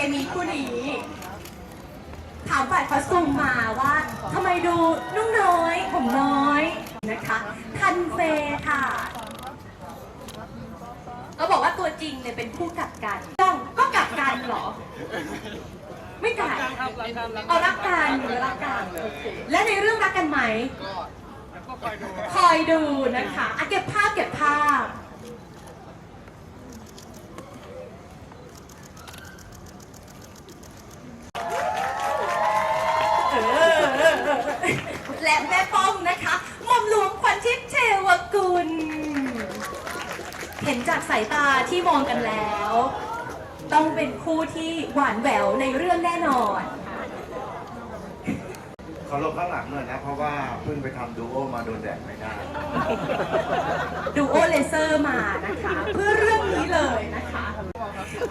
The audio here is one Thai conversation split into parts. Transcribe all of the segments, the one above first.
เคมีคู่นี้ถามฝ่ายคอสตูมมาว่าทำไมดูนุ่มน้อยผมน้อยนะคะทันเฟค่ะก็บอกว่าตัวจริงเนี่ยเป็นผู้กัดกันต้องก็กัดกันเหรอ ไม่กัดเอารักกันหรือรักกันและในเรื่องรักกันไหมคอยดูนะคะอะเก็บภาพเก็บภาพ เออและแม่ป้องนะคะหม่อมหลวงขวัญทิพย์เทวกุล เห็น จากสายตาที่มองกันแล้ว ต้องเป็นคู่ที่หวานแหววในเรื่องแน่นอนขอลงข้างหลังหน่อยนะ เพราะว่าเพิ่งไปทำดูโอมาโดนแดดไม่ได้ดูโอเลเซอร์มานะคะ เพื่อเรื่องนี้เลยนะคะ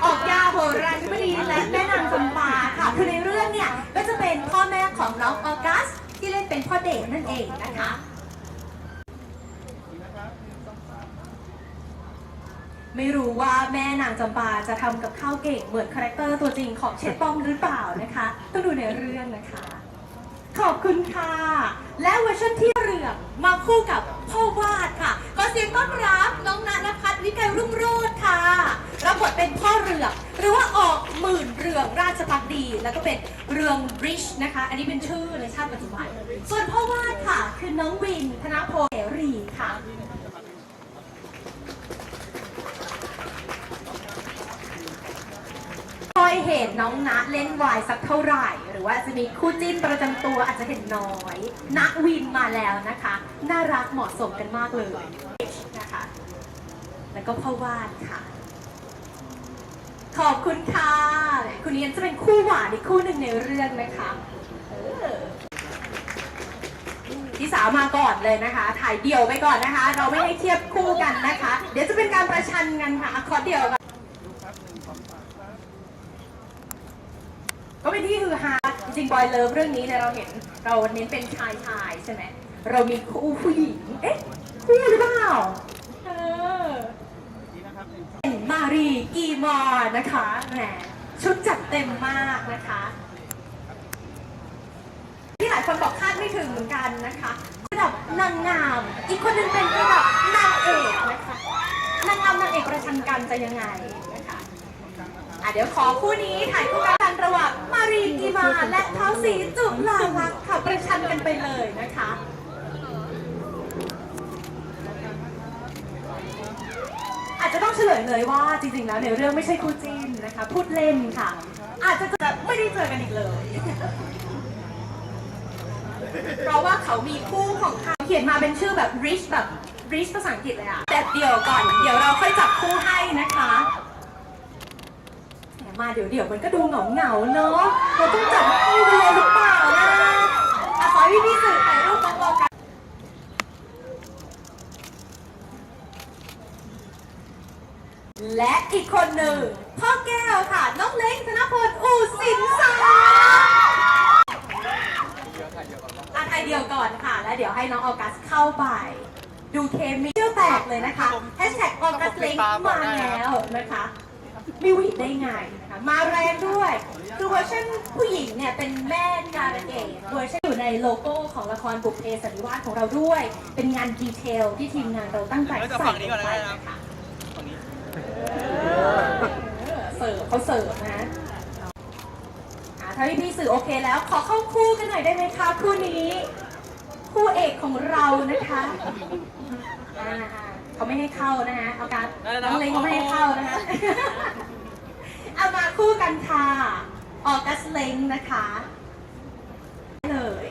ออกยาโหราธิบดีและแม่นางจำปาค่ะ คือในเรื่องเนี่ยก็จะเป็นพ่อแม่ของน้องออกัสที่เล่นเป็นพ่อเด็กนั่นเองนะคะ ไม่รู้ว่าแม่นางจำปาจะทำกับข้าวเก่งเหมือนคาแรคเตอร์ตัวจริงของเชฟป้อมหรือเปล่านะคะ ต้องดูในเรื่องนะคะ ขอบคุณค่ะ และเวอร์ชันที่เหลืองมาคู่กับพ่อวาดค่ะขอเสียงต้อนรับน้องณนภัทรวิกายรุ่งโรจน์ค่ะรับบทเป็นพ่อเรืองหรือว่าออกหมื่นเรืองราชพักดีแล้วก็เป็นเรืองริชนะคะ อันนี้เป็นชื่อในชาติปัจจุบัน ส่วนพ่อวาดค่ะคือน้องวินธนพลเสรีค่ะ คอยเห็นน้องณเล่นวายสักเท่าไหร่ หรือว่าจะมีคู่จิ้นประจำตัวอาจจะเห็นน้อยณวินมาแล้วนะคะ น่ารักเหมาะสมกันมากเลยนะคะ แล้วก็พ่อวาดค่ะ ขอบคุณค่ะคุณนี้จะเป็นคู่หวานอีกคู่หนึ่งในเรื่องนะคะพี่สาวมาก่อนเลยนะคะ ถ่ายเดี่ยวไปก่อนนะคะ เราไม่ให้เทียบคู่กันนะคะ เดี๋ยวจะเป็นการประชันกันค่ะ ขอเดี่ยวกัน ก็เป็นที่ฮือฮาจริงๆบ อยเลิฟเรื่องนี้เนี่ยเราเห็นเราเน้นเป็นชายชายใช่ไหมเรามีคู่ผู้หญิง เอ๊ะคู่หรือเปล่าเออเป็นมารีกีมอร์นะคะแหมชุดจัดเต็มมากนะคะที่หลายคนบอกคาดไม่ถึงเหมือนกันนะคะระดับนางงาม อีกคนหนึงเป็นระดับนางเอกนะคะนางงามนางเอกประชันกันจะยังไง เดี๋ยวขอคู่นี้ถ่ายคู่กันระหว่างมารีกีมาและเท้าสีจุลาลักษณ์ค่ะประชันกันไปเลยนะคะอาจจะต้องเฉลยเลยว่าจริงๆแล้วในเรื่องไม่ใช่คู่จิ้นนะคะ พูดเล่นค่ะ อาจจะจะไม่ได้เจอกันอีกเลย เพราะว่าเขามีคู่ของเขาเขียนมาเป็นชื่อแบบ rich แบบ rich ภาษาอังกฤษเลยอะแต่เดี๋ยวก่อน เดี๋ยวเราค่อยจับคู่ให้นะคะ มาเดี๋ยวเดี๋ยวมันก็ดูเหงาเหงาๆเนาะเราต้องจับคู่กันเลยหรือเปล่านะอะขอให้พี่ๆสื่อถ่ายรูปรวมๆกันและอีกคนหนึ่งพ่อแก้วค่ะน้องเล้งธนพลอูสินสาอะไทยเดียวก่อนค่ะ แล้วเดี๋ยวให้น้องออกัสเข้าไป ดูเคมีเชื่อแตกเลยนะคะแฮชแท็กออกัสเล้งมาแล้วนะคะ ไม่หวิดได้ไงนะคะมาแรงด้วยคือเวอร์ชันผู้หญิงเนี่ยเป็นแม่การะเกเวอร์ชันอยู่ในโลโก้ของละครบุพเพสันนิวาสของเราด้วย เป็นงานดีเทลที่ทีมงานเราตั้งใจใส่ลงไปนะคะเสิร์ฟเขาเสิร์ฟนะถ้าพี่พี่สื่อโอเคแล้ว ขอเข้าคู่กันหน่อยได้ไหมคะคู่นี้ คู่เอกของเรานะคะ เขาไม่ให้เข้านะฮะเอาการน้องเล้งเขาไม่ให้เข้านะคะเอามาคู่กันค่ะออกัสเล้งนะคะเลย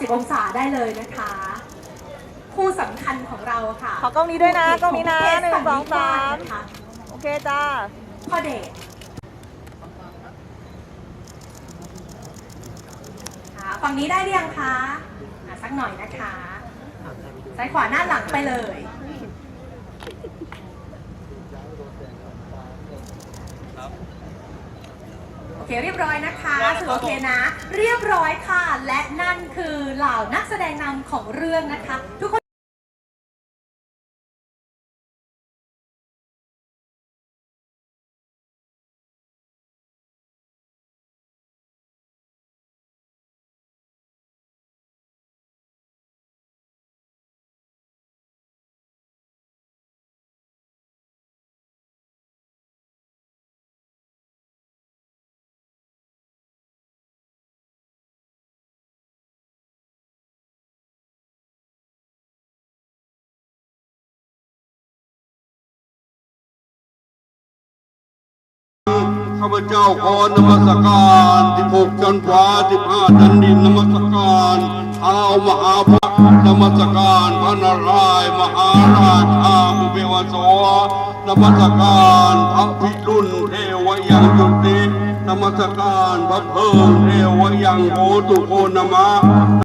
สิบองศาได้เลยนะคะ คู่สำคัญของเราค่ะขอกล้องนี้ด้วยนะกล้องนี้นะขหนึ่งสองสามนะคะโอเคจ้า พ่อเดชค่ะฝั่งนี้ได้หรือยังคะอะสักหน่อยนะคะซ้ายขวาหน้าหลังไปเลย โอเคเรียบร้อยนะคะถือโอเคนะ เรียบร้อยค่ะ และนั่นคือเหล่านักแสดงนำของเรื่องนะคะ ทุกคน ข้าพเจ้าขอนมัสการที่หกจันทราที่ห้าจันดินนมัสการ ท้าวมหาพระนมัสการพระนารายมหาราชาอุเบวโสนมัสการพระพิรุณเทวยังจุตินมัสการพระเพิ่งเทวยังโหตุโคนมะ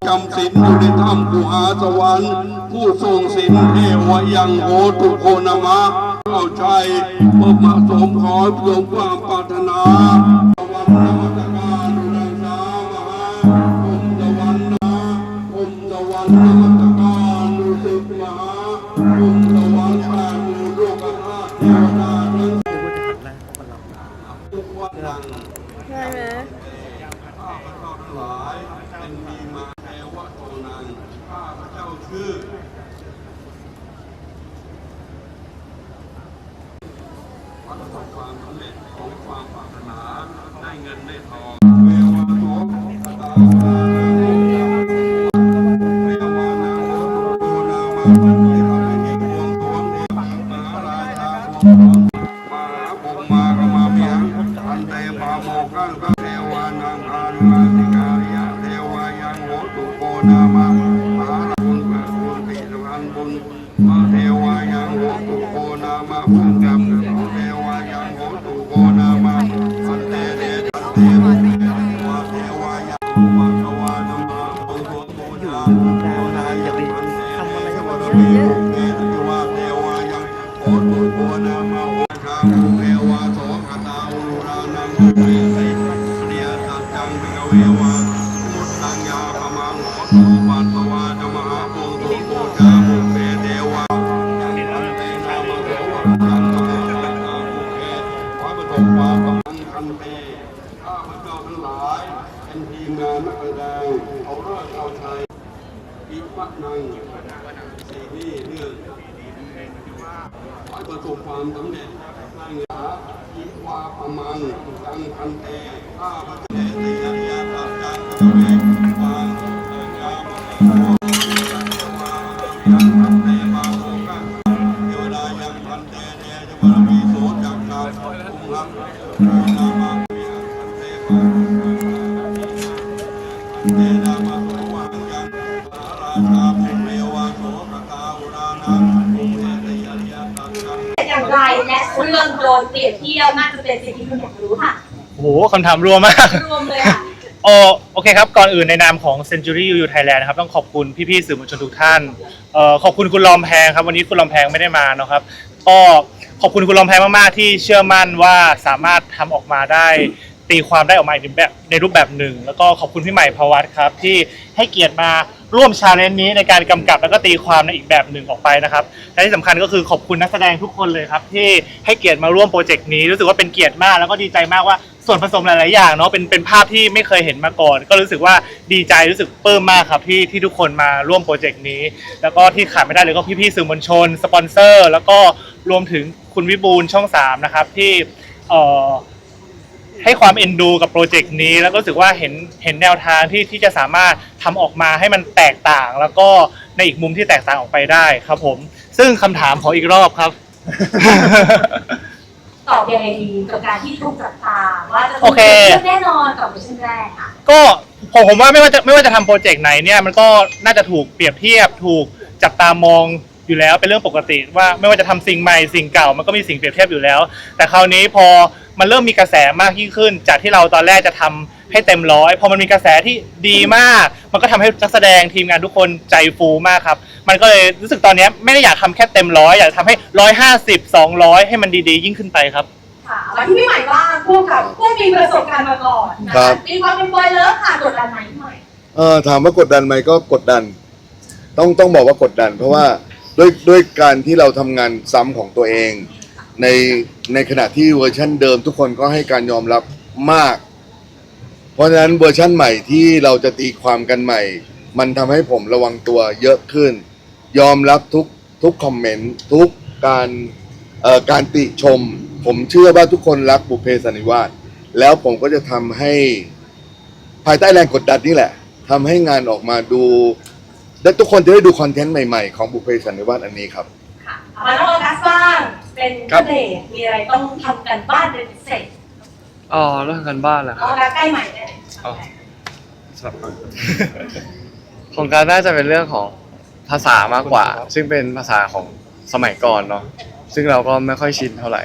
จำศีลอยู่ในถ้ำกุหาสวรรค์ ผู้ทรงศีลเทวยังโหตุโคนมะเข้าใจเมื่อมาสมขอสมความปรารถนาวันนมัสการ ใช่ไหมข้าพเจ้าทั้งหลายเป็นมีมาแทวะโตนังข้าพเจ้าชื่อ อัน อย่างไรและเรื่องโดนเปรียบเทียบน่าจะเป็นสิ่งที่คุณอยากรู้ค่ะ โอ้โหคำถามรวมมาก รวมเลยค่ะโอโอ เคครับ ก่อนอื่นในนามของ Century UU Thailand นะครับ ต้องขอบคุณพี่ๆสื่อมวลชนทุกท่านเอ่อขอบคุณคุณลอมแพงครับ วันนี้คุณลอมแพงไม่ได้มาเนอะครับ ก็ขอบคุณคุณลอมแพงมากๆ ที่เชื่อมั่นว่าสามารถทำออกมาได้ ตีความได้ออกมาในแบบในรูปแบบหนึ่ง แล้วก็ขอบคุณพี่ใหม่พวัตครับ ที่ให้เกียรติมาร่วมชาเลนจ์นี้ในการกำกับแล้วก็ตีความในอีกแบบหนึ่งออกไปนะครับและที่สำคัญก็คือขอบคุณนักแสดงทุกคนเลยครับที่ให้เกียรติมาร่วมโปรเจกต์นี้รู้สึกว่าเป็นเกียรติมาก แล้วก็ดีใจมากว่า ส่วนผสมหลาย ๆ อย่างเนาะเป็นเป็นภาพที่ไม่เคยเห็นมาก่อน ก็รู้สึกว่าดีใจรู้สึกปลื้มมากครับที่ที่ทุกคนมาร่วมโปรเจกต์นี้ แล้วก็ที่ขาดไม่ได้เลยก็พี่ ๆ สื่อมวลชน สปอนเซอร์ แล้วก็รวมถึงคุณวิบูลย์ช่องสามนะครับที่เอ่อให้ความเอ็นดูกับโปรเจกต์นี้ แล้วก็รู้สึกว่าเห็นเห็นแนวทางที่ที่จะสามารถทำออกมาให้มันแตกต่าง แล้วก็ในอีกมุมที่แตกต่างออกไปได้ครับผม ซึ่งคำถามขออีกรอบครับ ตอบยังไงดีกับการที่ถูกจับตาว่าจะโอเคแน่นอนกับเวอร์ชันแรกค่ะก็ผมผมว่าไม่ว่าจะไม่ว่าจะทำโปรเจกต์ไหนเนี่ยมันก็น่าจะถูกเปรียบเทียบ ถูกจับตามองอยู่แล้วเป็นเรื่องปกติ ว่าไม่ว่าจะทำสิ่งใหม่สิ่งเก่ามันก็มีสิ่งเปรียบเทียบอยู่แล้ว แต่คราวนี้พอ มันเริ่มมีกระแสมากยิ่งขึ้น จากที่เราตอนแรกจะทำให้เต็มร้อยพอมันมีกระแสที่ดีมาก มันก็ทำให้นักแสดงทีมงานทุกคนใจฟูมากครับ มันก็เลยรู้สึกตอนเนี้ยไม่ได้อยากทำแค่เต็มร้อยอยากทำให้ร้อยห้าสิบสองร้อยให้มันดีๆ ยิ่งขึ้นไปครับค่ะมาที่พี่ใหม่บ้างผู้กับผู้มีประสบการณ์มาก่อนนะคะมีความเป็นบอยเลิฟค่ะกดดันไหมพี่ใหม่เออถามว่ากดดันไหมก็กดดัน ต้องต้องบอกว่ากดดัน เพราะว่าด้วยด้วยการที่เราทำงานซ้ำของตัวเอง ใน ในขณะที่เวอร์ชันเดิมทุกคนก็ให้การยอมรับมาก เพราะฉะนั้นเวอร์ชันใหม่ที่เราจะตีความกันใหม่ มันทำให้ผมระวังตัวเยอะขึ้น ยอมรับทุกทุกคอมเมนต์ทุกการเอ่อการติชม ผมเชื่อว่าทุกคนรักบุพเพสันนิวาสแล้วผมก็จะทำให้ภายใต้แรงกดดันนี่แหละทำให้งานออกมาดู และทุกคนจะได้ดูคอนเทนต์ใหม่ๆ ของบุพเพสันนิวาสอันนี้ครับ มาน้องออกัสบ้างเป็นครับ เด็กมีอะไรต้องทำกันบ้านเป็นพิเศษอ๋อเรื่องกันบ้านเหรอน้องออกัสใกล้ใหม่ได้เลยอ๋อสลับกันของการน่าจะเป็นเรื่องของภาษามากกว่า ซึ่งเป็นภาษาของสมัยก่อนเนาะซึ่งเราก็ไม่ค่อยชินเท่าไหร่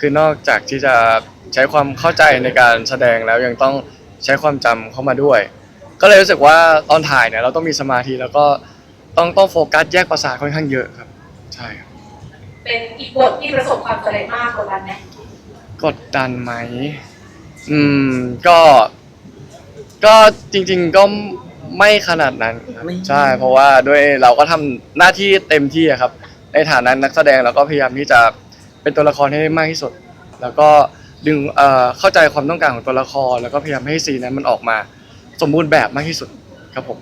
คือนอกจากที่จะใช้ความเข้าใจในการแสดงแล้วยังต้องใช้ความจำเข้ามาด้วย ก็เลยรู้สึกว่าตอนถ่ายเนี่ยเราต้องมีสมาธิแล้วก็ต้องต้องโฟกัสแยกภาษาค่อนข้างเยอะครับ ใช่ครับ เป็นอีกบทที่ประสบความสำเร็จมากกดดันไหมกดดันไหม อืม ก็ ก็จริง ๆ ก็ไม่ขนาดนั้นครับใช่ เพราะว่าด้วยเราก็ทำหน้าที่เต็มที่อะครับ ในฐานะนักแสดงเราก็พยายามที่จะเป็นตัวละครให้ได้มากที่สุด แล้วก็ดึงเอ่อเข้าใจความต้องการของตัวละคร แล้วก็พยายามให้ซีนนั้นมันออกมา สมบูรณ์แบบมากที่สุดครับผม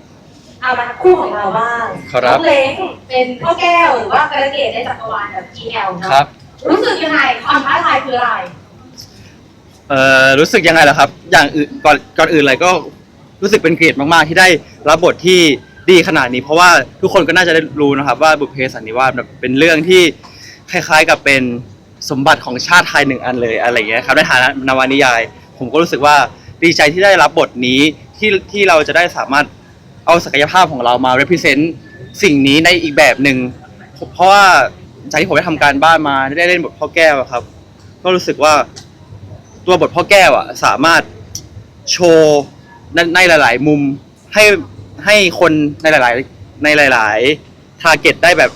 เอามาคู่ของเราบ้างครับน้องเล้งเป็นพ่อแก้วหรือว่ากระเกดในจักรวาลแบบ GL เนาะครับ รู้สึกยังไงความท้าทายคืออะไร เอ่อรู้สึกยังไงล่ะครับ อย่างอื่นก่อนก่อนอื่นเลยก็รู้สึกเป็นเกียรติมากๆที่ได้รับบทที่ดีขนาดนี้ เพราะว่าทุกคนก็น่าจะได้รู้นะครับ ว่าบุพเพสันนิวาสแบบเป็นเรื่องที่คล้ายๆกับเป็นสมบัติของชาติไทยหนึ่งอันเลยอะไรอย่างเงี้ยครับในฐานะนวนิยาย ผมก็รู้สึกว่าดีใจที่ได้รับบทนี้ที่ที่เราจะได้สามารถ เอาศักยภาพของเรามา represent สิ่งนี้ในอีกแบบหนึ่งเพราะว่าจากที่ผมได้ทำการบ้านมาได้เล่นบทพ่อแก้วอะครับ ก็รู้สึกว่าตัวบทพ่อแก้วอะสามารถโชว์ในหลาย ๆ มุมให้ให้คนในหลาย ๆ ในหลาย ๆ ทาร์เก็ตได้แบบ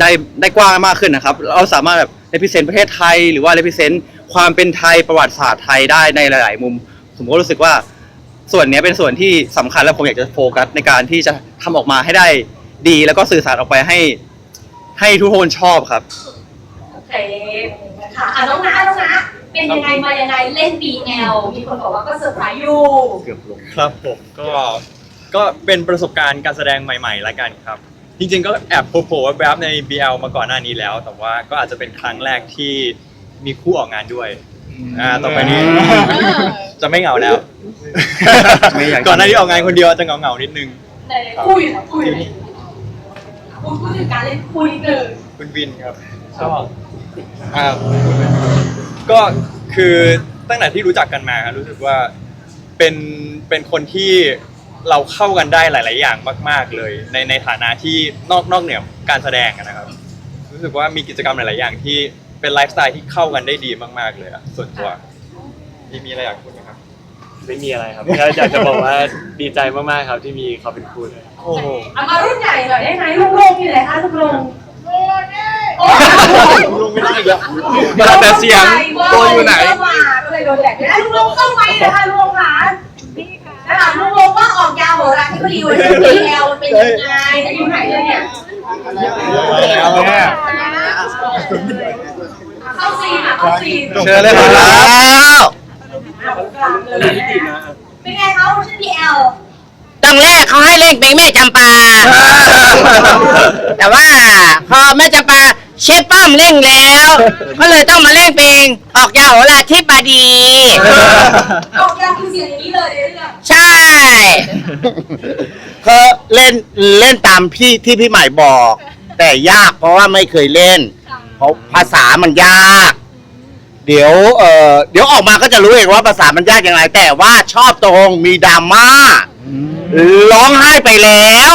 ได้ได้กว้างมากขึ้นนะครับ เราสามารถแบบเลพิเซนประเทศไทย หรือว่าเลพิเซนความเป็นไทยประวัติศาสตร์ไทยได้ในหลาย ๆ มุม ผมก็รู้สึกว่า ส่วนเนี้ยเป็นส่วนที่สำคัญและผมอยากจะโฟกัสในการที่จะทำออกมาให้ได้ดี แล้วก็สื่อสารออกไปให้ ให้ทุกคนชอบครับโอเคค่ะอะน้องนะน้องนะเป็นยังไงมายังไงเล่น BL มีคนบอกว่าก็เซอร์ไพรส์อยู่ครับผมก็ก็เป็นประสบการณ์การแสดงใหม่ๆละกันครับ จริงๆ ก็แอบโผล่ๆแวบๆใน BL มาก่อนหน้านี้แล้ว แต่ว่าก็อาจจะเป็นครั้งแรกที่มีคู่ออกงานด้วย อ่าต่อไปนี้ จะไม่เหงาแล้ว ไม่อยากก่อนหน้านี้ออกงานคนเดียวจะเหงาๆนิดนึง ไหนๆคู่อยู่ไหนคู่อยู่ไหนพูดพูดถึงการเล่นคู่นิดนึงคุณวินครับก็อ่าก็คือตั้งแต่ที่รู้จักกันมาครับรู้สึกว่าเป็นเป็นคนที่เราเข้ากันได้หลาย ๆ อย่างมาก ๆ เลย ในในฐานะที่นอกนอกเหนือการแสดงอะนะครับ รู้สึกว่ามีกิจกรรมหลาย ๆ อย่างที่ เป็นไลฟ์สไตล์ที่เข้ากันได้ดีมาก ๆ เลยอะส่วนตัวมีมีอะไรอยากพูดไหมครับ ไม่มีอะไรครับแค่อยากจะบอกว่าดีใจมากๆครับที่มีเขาเป็นคู่เลยโอ้โหเอามารุ่นใหญ่หน่อยได้ไหมลุงลงอยู่ไหนคะลุงลงโอ้ลุงไม่ได้อีกแล้วมาแต่เสียงตัวอยู่ไหนมาก็เลยโดนแดดแล้วลุงลงต้องไปเลยค่ะลุงลงค่ะนะคะลุงลงว่าออกยาวเหรอที่พอดีวันนี้ BL มันเป็นยังไงจะอยู่ไหนเลยเนี่ย เอาเนี่ย เข้า ซีนอะเข้าซีนเชิญเลยครับเป็นไงคะชื่อ BL ตอนแรกเขาให้เล่นเพลงแม่จำปา แต่ว่าพอแม่จำปาเชฟป้อมเล่นแล้ว ก็เลยต้องมาเล่นเพลงออกยาโหราทิบดี ออกยาวคือเสียงอย่างนี้เลยในเรื่องใช่ ก็เล่นเล่นตามพี่ที่พี่ใหม่บอก แต่ยากเพราะว่าไม่เคยเล่น เพราะภาษามันยาก เดี๋ยวเออเดี๋ยวออกมาก็จะรู้เองว่าภาษามันยากยังไงแต่ว่าชอบตรงมีดราม่าร้องไห้ไปแล้ว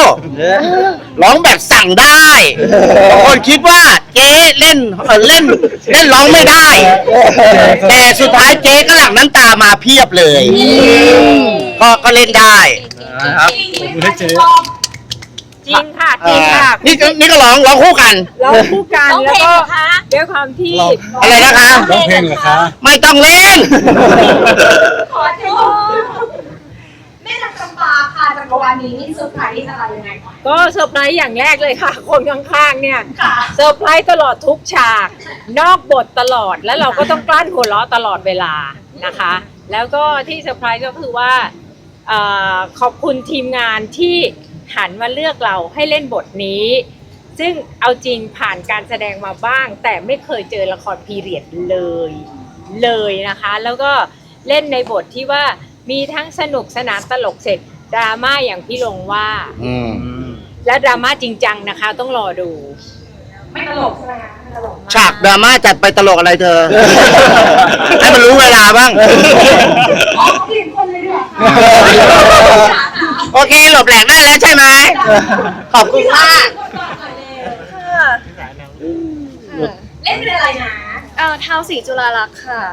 ร้องแบบสั่งได้บางคนคิดว่าเจ๊เล่นเอ่อเล่นเล่นร้องไม่ได้ แต่สุดท้ายเจ๊ก็หลั่งน้ำตามาเพียบเลย ก็ก็เล่นได้นะครับจริงไหมคะเจ๊ป้อม จริงค่ะจเอ่ริงอค่ะนี่ก็นี่ก็ร้องร้องคู่กัน เราคู่กันร้องแล้วเพลงก็เหรอคะด้วยความที่อะไรนะคะร้องเพลงเหรอคะ ไม่ต้องเล่น ขอโทษแม่นางจำปาค่ะจักรวาลนี้นี่เซอร์ไพรส์อะไรยังไงคะก็เซอร์ไพรส์อย่างแรกเลยค่ะ คนข้างๆเนี่ยค่ะเซอร์ไพรส์ตลอดทุกฉาก นอกบทตลอดแล้วเราก็ต้องกลั้นหัวเราะตลอดเวลานะคะ แล้วก็ที่เซอร์ไพรส์ก็คือว่าเอ่อขอบคุณทีมงานที่ หันมาเลือกเราให้เล่นบทนี้ ซึ่งเอาจริงผ่านการแสดงมาบ้าง แต่ไม่เคยเจอละครพีเรียดเลย เลยนะคะ แล้วก็เล่นในบทที่ว่ามีทั้งสนุกสนานตลกเสร็จดราม่าอย่างพี่ลงว่า อืมและดราม่าจริงจังนะคะ ต้องรอดู ไม่ตลกใช่ไหมคะไม่ตลกมฉากดราม่าจัดไปตลกอะไรเธอ ให้มันรู้เวลาบ้าง อ๋อเปลี่ยนคนเลยดีกว่าค่ะโอ เคหลบแหลกได้แล้วใช่ไหมขอบคุณมากเล่นเป็นอะไรนะเอ่อท้าวสีจุฬาลักษณ์ค่ะ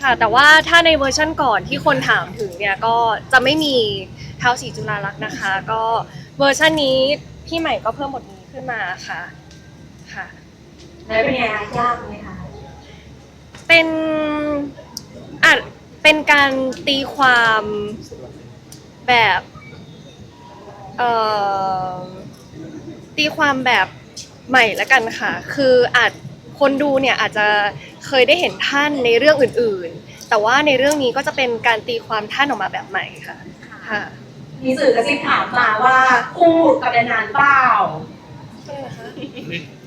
ค่ะ แต่ว่าถ้าในเวอร์ชั่นก่อนที่คนถามถึงเนี่ยก็จะไม่มีท้าวสีจุฬาลักษณ์นะคะ ก็เวอร์ชันนี้พี่ใหม่ก็เพิ่มบทนี้ขึ้นมาค่ะ ค่ะ แล้วเป็นไงคะยากไหมคะเป็นอาจเป็นการตีความแบบ เอ่อตีความแบบใหม่ละกันค่ะ คืออาจคนดูเนี่ยอาจจะเคยได้เห็นท่านในเรื่องอื่นๆ แต่ว่าในเรื่องนี้ก็จะเป็นการตีความท่านออกมาแบบใหม่ค่ะค่ะ มีสื่อกระซิบถามมาว่าคู่กับแดนนานเปล่า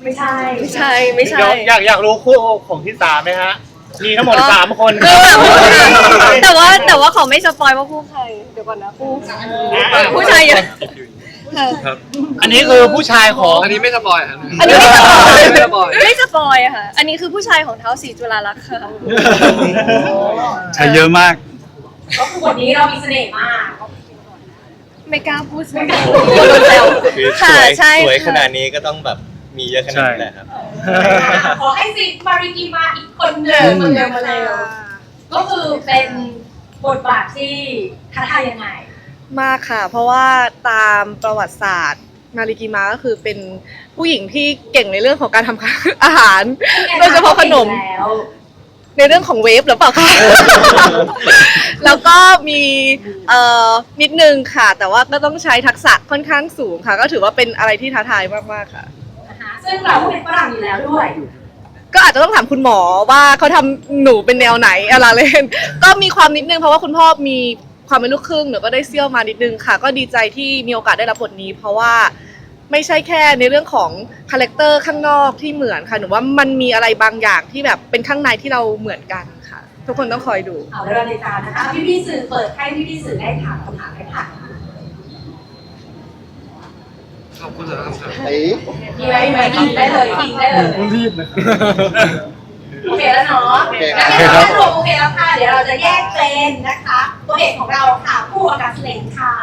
ไม่ใช่ไม่ใช่ไม่ใช่ เดี๋ยวอยากอยากรู้คู่ของที่สามไหมฮะ มีทั้งหมดอ๋อสามคนคือแบบแต่ว่าแต่ว่าขอไม่สปอยว่าผู้ใครเดี๋ยวก่อนนะผู้ผู้ชายเยอะค่ะอันนี้คือผู้ชายของอันนี้ไม่สปอยครับอันนี้ไม่สปอยไม่สปอยไม่สปอยอะค่ะ อันนี้คือผู้ชายของเท้าสีจุฬาลักษณ์ค่ะใช่เยอะมากก็คือบทนี้เรามีเสน่ห์มากไม่กล้าพูดไม่กล้าพูดโดนแซวค่ะใช่สวยขค่ะนาดนี้ก็ต้องแบบมีเยอะขนาดนี้แหละครับ ขอให้ซิมาริกิมาอีกคนหนึ่งมาเร็วมาเร็วก็คือเป็นบทบาทที่ท้าทายยังไง มากค่ะ เพราะว่าตามประวัติศาสตร์นาริกิมาก็คือเป็นผู้หญิงที่เก่งในเรื่องของการทำอาหารโดยเฉพาะขนมแล้วในเรื่องของเวฟหรือเปล่าคะแล้วก็มีเอ่อนิดนึงค่ะ แต่ว่าก็ต้องใช้ทักษะค่อนข้างสูงค่ะ ก็ถือว่าเป็นอะไรที่ท้าทายมากๆค่ะนะคะ ซึ่งเราก็เป็นฝรั่งอยู่แล้วด้วย ก็อาจจะต้องถามคุณหมอว่าเขาทำหนูเป็นแนวไหนอะไรเล่น ก็มีความนิดนึงเพราะว่าคุณพ่อมีความเป็นลูกครึ่งหนูก็ได้เซี่ยวมานิดนึงค่ะ ก็ดีใจที่มีโอกาสได้รับบทนี้ เพราะว่าไม่ใช่แค่ในเรื่องของคาแรคเตอร์ข้างนอกที่เหมือนค่ะหนูว่ามันมีอะไรบางอย่างที่แบบเป็นข้างในที่เราเหมือนกันค่ะ ทุกคนต้องคอยดู เอาแล้วเราติดตามนะคะพี่พี่ๆสื่อเปิดให้พี่พี่ๆสื่อได้ถามคำถามได้ค่ะ ขอบคุณสำหรับคำถามมีไหมมีไหมยิงได้เลยยิงได้เลย รีบนะ โอเคแล้วเนาะโอเคแล้วเดี๋ยวเรารวมโอเคแล้วค่ะ เดี๋ยวเราจะแยกเป็นนะคะ ตัวเอกของเราค่ะ ผู้อากาศเลนค่ะ